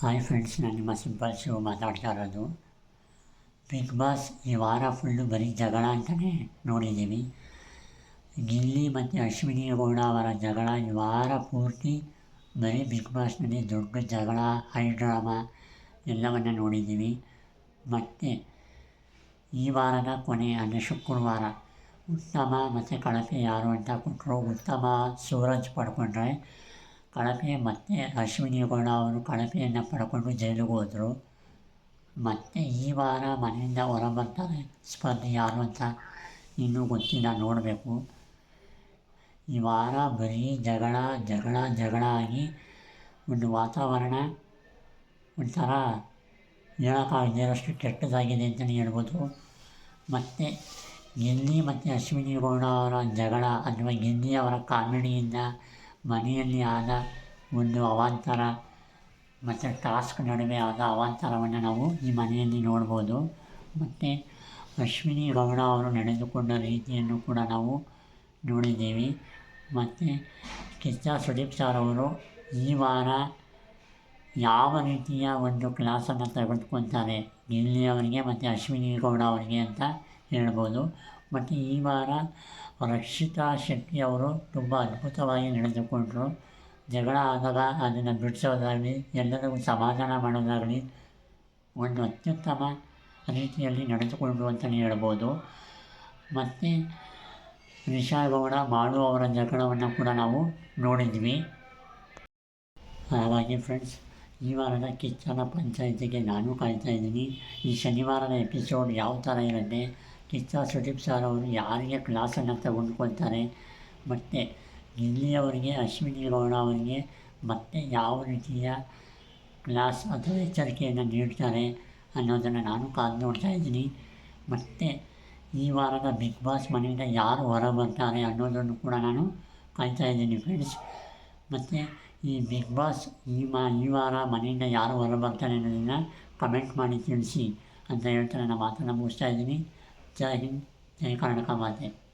Hi friends ನಾನು ನಿಮ್ಮ simple Shiva ಮಾತಾಡ್ತಾ ಇರೋದು. ಬಿಗ್ ಬಾಸ್ ಈ ವಾರ ಫುಲ್ಲು ಬರೀ ಜಗಳ ಅಂತಲೇ ನೋಡಿದ್ದೀವಿ. ಗಿಲ್ಲಿ ಮತ್ತು ಅಶ್ವಿನಿ ಗೌಡ ಅವರ ಜಗಳ ಈ ವಾರ ಪೂರ್ತಿ ಬರೀ ಬಿಗ್ ಬಾಸ್ನಲ್ಲಿ ದೊಡ್ಡ ಜಗಳ ಹೈ ಡ್ರಾಮಾ ಎಲ್ಲವನ್ನು ನೋಡಿದ್ದೀವಿ. ಮತ್ತು ಈ ವಾರದ ಕೊನೆ ಅಂದರೆ ಶುಕ್ರವಾರ ಉತ್ತಮ ಮತ್ತು ಕಳಪೆ ಯಾರು ಅಂತ ಕೊಟ್ಟರು ಉತ್ತಮ ಸೂರಜ್ ಪಡ್ಕೊಂಡ್ರೆ. ಕಳಪೆ ಮತ್ತೆ ಅಶ್ವಿನಿ ಗೌಡ ಅವರು ಕಳಪೆಯನ್ನು ಪಡ್ಕೊಂಡು ಜೈಲಿಗೆ ಹೋದರು. ಮತ್ತು ಈ ವಾರ ಮನೆಯಿಂದ ಹೊರಬರ್ತಾರೆ. ಸ್ಪರ್ಧೆ ಯಾರು ಅಂತ ಇನ್ನೂ ಗೊತ್ತಿಲ್ಲ, ನೋಡಬೇಕು. ಈ ವಾರ ಬರೀ ಜಗಳ ಜಗಳ ಜಗಳ ಆಗಿ ಒಂದು ವಾತಾವರಣ ಒಂಥರ ಹೇಳೋಕ್ಕಾಗದಿರೋಷ್ಟು ಕೆಟ್ಟದಾಗಿದೆ ಅಂತಲೇ ಹೇಳ್ಬೋದು. ಮತ್ತು ಗಿಲ್ಲಿ ಮತ್ತು ಅಶ್ವಿನಿ ಗೌಡ ಅವರ ಜಗಳ ಅಥವಾ ಗಿಲ್ಲಿ ಅವರ ಕಾಮಿಡಿಯಿಂದ ಮನೆಯಲ್ಲಿ ಆದ ಒಂದು ಅವಾಂತರ ಮತ್ತು ಟಾಸ್ಕ್ ನಡುವೆ ಆದ ಅವಾಂತರವನ್ನು ನಾವು ಈ ಮನೆಯಲ್ಲಿ ನೋಡ್ಬೋದು. ಮತ್ತು ಅಶ್ವಿನಿ ಗೌಡ ಅವರು ನಡೆದುಕೊಂಡ ರೀತಿಯನ್ನು ಕೂಡ ನಾವು ನೋಡಿದ್ದೀವಿ. ಮತ್ತು ಕಿಚ್ಚ ಸುದೀಪ್ ಸರ್ ಅವರು ಈ ವಾರ ಯಾವ ರೀತಿಯ ಒಂದು ಕ್ಲಾಸನ್ನು ತೆಗೆದುಕೊಳ್ತಾರೆ ಗಿಲ್ಲಿ ಅವರಿಗೆ ಮತ್ತು ಅಶ್ವಿನಿ ಗೌಡ ಅವರಿಗೆ ಅಂತ ಹೇಳ್ಬೋದು. ಮತ್ತು ಈ ವಾರ ರಕ್ಷಿತಾ ಶೆಟ್ಟಿ ಅವರು ತುಂಬ ಅದ್ಭುತವಾಗಿ ನಡೆದುಕೊಂಡರು. ಜಗಳ ಆದಾಗ ಅದನ್ನು ಬಿಡಿಸೋದಾಗಲಿ ಎಲ್ಲರಿಗೂ ಸಮಾಧಾನ ಮಾಡೋದಾಗಲಿ, ಒಂದು ಅತ್ಯುತ್ತಮ ರೀತಿಯಲ್ಲಿ ನಡೆದುಕೊಂಡರು ಅಂತಲೇ ಹೇಳ್ಬೋದು. ಮತ್ತು ಗೌಡ ಮಾಡು ಅವರ ಜಗಳವನ್ನು ಕೂಡ ನಾವು ನೋಡಿದ್ವಿ. ಹಾಗಾಗಿ ಫ್ರೆಂಡ್ಸ್ ಈ ವಾರದ ಕಿಚ್ಚನ ಪಂಚಾಯಿತಿಗೆ ನಾನು ಕಾಯ್ತಾ ಇದ್ದೀನಿ. ಈ ಶನಿವಾರದ ಎಪಿಸೋಡ್ ಯಾವ ಥರ ಇರುತ್ತೆ? ಕಿಚ್ಚ ಸುದೀಪ್ ಸರ್ ಅವರು ಯಾರಿಗೆ ಕ್ಲಾಸನ್ನು ತಗೊಂಡ್ಕೊಳ್ತಾರೆ ಮತ್ತು ಇಲ್ಲಿಯವರಿಗೆ ಅಶ್ವಿನಿ ಗೌಡ ಅವರಿಗೆ ಮತ್ತೆ ಯಾವ ರೀತಿಯ ಕ್ಲಾಸ್ ಅಥವಾ ಎಚ್ಚರಿಕೆಯನ್ನು ನೀಡ್ತಾರೆ ಅನ್ನೋದನ್ನು ನಾನು ಕಾದು ನೋಡ್ತಾ ಇದ್ದೀನಿ. ಮತ್ತು ಈ ವಾರದ ಬಿಗ್ ಬಾಸ್ ಮನೆಯಿಂದ ಯಾರು ಹೊರ ಬರ್ತಾರೆ ಅನ್ನೋದನ್ನು ಕೂಡ ನಾನು ಕಾಯ್ತಾ ಇದ್ದೀನಿ ಫ್ರೆಂಡ್ಸ್ ಮತ್ತು ಈ ಬಿಗ್ ಬಾಸ್ ಈ ಮಾ, ಈ ವಾರ ಮನೆಯಿಂದ ಯಾರು ಹೊರ ಬರ್ತಾರೆ ಅನ್ನೋದನ್ನು ಕಮೆಂಟ್ ಮಾಡಿ ತಿಳಿಸಿ ಅಂತ ಹೇಳ್ತಾರೆ ನನ್ನ ಮಾತನ್ನು ಮುಗಿಸ್ತಾ ಇದ್ದೀನಿ. じゃあ、えー、体かまって。